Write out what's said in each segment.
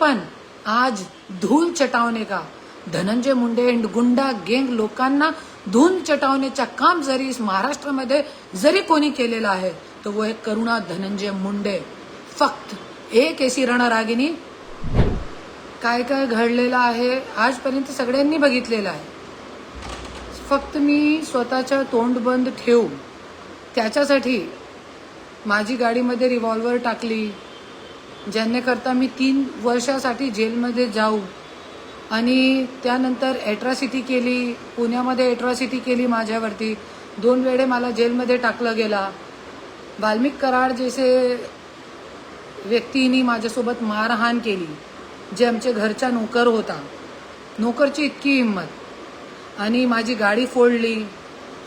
पण आज धूल चटावणे का? धनंजय मुंडे अँड गुंडा गेंग लोकांना धूल चटावण्याचा काम जरी महाराष्ट्रामध्ये जरी कोणी केलेलं आहे तर वो एक करुणा धनंजय मुंडे. फक्त एक एसी रणरागिनी काय काय घडलेलं आहे आजपर्यंत सगळ्यांनी बघितलेलं आहे. फक्त मी स्वतःच्या तोंड बंद ठेवू त्याच्यासाठी माझी गाडीमध्ये रिव्हॉल्वर टाकली ज्यांनेकरता मी तीन वर्षासाठी जेलमध्ये जाऊ आणि त्यानंतर ॲट्रॉसिटी केली पुण्यामध्ये ॲट्रॉसिटी केली माझ्यावरती. दोन वेळे मला जेलमध्ये टाकलं गेला. वाल्मिक कराड जैसे व्यक्तींनी माझ्यासोबत मारहाण केली जे आमच्या घरचा नोकर होता. नोकरची इतकी हिंमत. आणि माझी गाडी फोडली.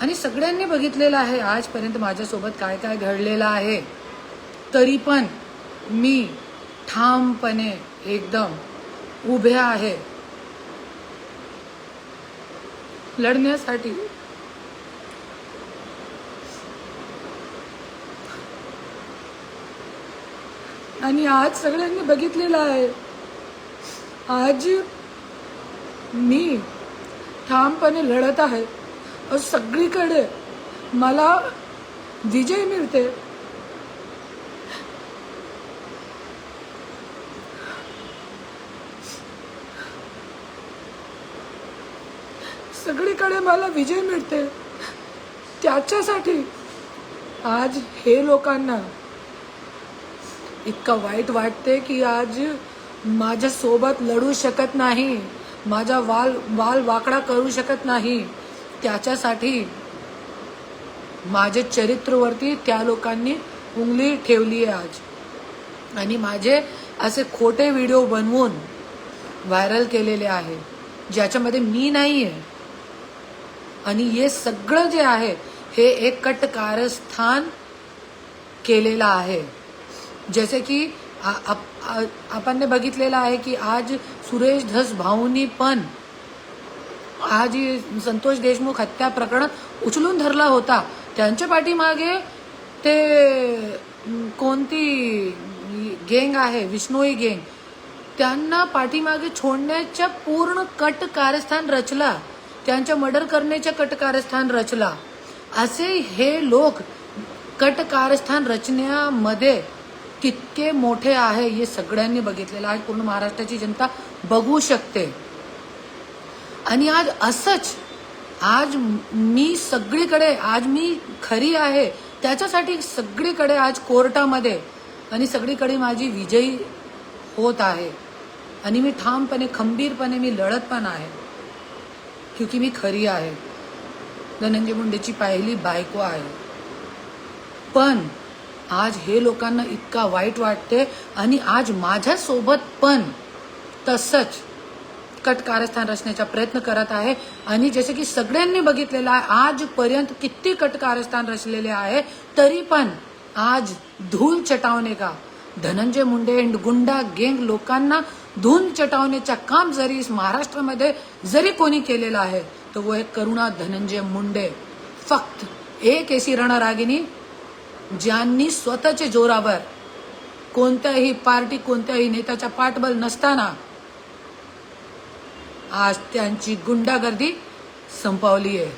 आणि सगळ्यांनी बघितलेलं आहे आजपर्यंत माझ्यासोबत काय काय घडलेलं आहे. तरी पण मी ठामपणे एकदम उभे आहे. लढण्यासाठी आणि आज सगळ्यांनी बघितलेलं आहे. आज मी ठामपणे लढत आहे. सगळीकडे मला विजय मिळते. सगळीकडे मला विजय मिळते. त्याच्यासाठी आज हे लोकांना इतकं वाईट वाटते की आज माझ्यासोबत लढू शकत नाही माझा वाल वाल वाकडा करू शकत नाही. त्याच्यासाठी माझे चरित्रवरती त्या लोकांनी उंगली ठेवली आहे आज. आणि माझे असे खोटे व्हिडिओ बनवून व्हायरल केलेले आहे ज्याच्यामध्ये मी नाही आहे आणि हे सगळं जे आहे हे एक कट कारस्थान केलेलं आहे. जसे की आप- आपण बघितलेलं आहे की आज सुरेश धस भाऊनी पण आज ही संतोष देशमुख हत्या प्रकरण उचलून धरला होता. त्यांच्या पाठीमागे ते कोणती गेंग आहे विष्णोई गेंग त्यांना पाठीमागे छोडण्याच्या पूर्ण कट कारस्थान रचला. त्यांच्या मर्डर करण्याच्या कटकारस्थान रचला. असे हे लोक कटकारस्थान रचण्यामध्ये कितके मोठे आहे हे सगळ्यांनी बघितलेलं आहे. पूर्ण महाराष्ट्राची जनता बघू शकते. आणि आज असंच आज मी सगळीकडे आज मी खरी आहे त्याच्यासाठी सगळीकडे आज कोर्टामध्ये आणि सगळीकडे माझी विजयी होत आहे. आणि मी ठामपणे खंबीरपणे मी लढत पण आहे. क्योंकि मी खरी आहे. धनंजय मुंडेची पहिली बायको आहे. पण आज हे लोकांना इतका वाईट वाटते आणि आज माझ्यासोबत पण तसंच कट कारस्थान रचण्याचा प्रयत्न करत आहे. आणि जसे की सगळ्यांनी बघितलेलं आहे आजपर्यंत किती कट कारस्थान रचलेले आहे तरी पण आज धूल चटावणे का? धनंजय मुंडे अँड गुंडा गेंग लोकांना धून चटावण्याचा काम जरी महाराष्ट्रामध्ये जरी कोणी केलेलं आहे तर वो एक करुणा धनंजय मुंडे. फक्त एक एसी रणरागिनी ज्यांनी स्वतःच्या जोरावर कोणत्याही पार्टी कोणत्याही नेत्याच्या पाठबल नसताना आज त्यांची गुंडागर्दी संपवली आहे.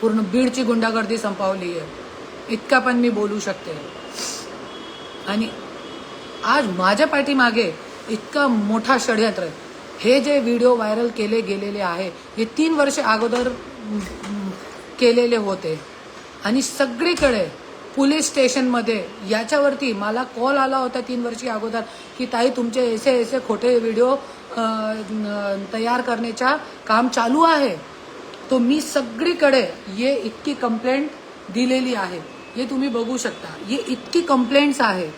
पूर्ण बीडची गुंडागर्दी संपवली आहे. इतका पण मी बोलू शकते. आणि आज माझ्या पाठीमागे इतका मोठा षडयंत्र आहे. हे जे व्हिडिओ व्हायरल केले गेलेले आहे हे तीन वर्ष अगोदर केलेले होते. आणि सगळीकडे पोलीस स्टेशनमध्ये याच्यावरती मला कॉल आला होता तीन वर्षी अगोदर की ताई तुमचे ऐसे ऐसे खोटे व्हिडिओ तयार करण्याचा काम चालू आहे. तो मी सगळीकडे ये इतकी कंप्लेंट दिलेली आहे. हे तुम्ही बघू शकता. हे इतकी कंप्लेंट्स आहे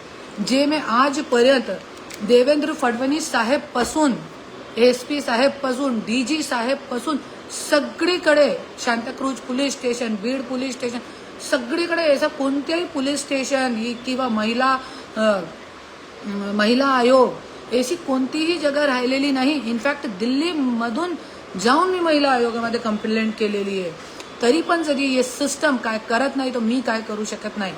जे मी आजपर्यंत देवेंद्र फडणवीस साहेबपासून एस पी साहेबपासून डी जी साहेबपासून सगळीकडे Santacruz police station Beed police station सगळीकडे असं कोणत्याही पोलीस स्टेशन ही किंवा महिला महिला आयोग अशी कोणतीही जगा राहिलेली नाही. इनफॅक्ट दिल्लीमधून जाऊन मी महिला आयोगामध्ये कंप्लेंट केलेली आहे. तरी पण जरी हे सिस्टम काय करत नाही तर मी काय करू शकत नाही.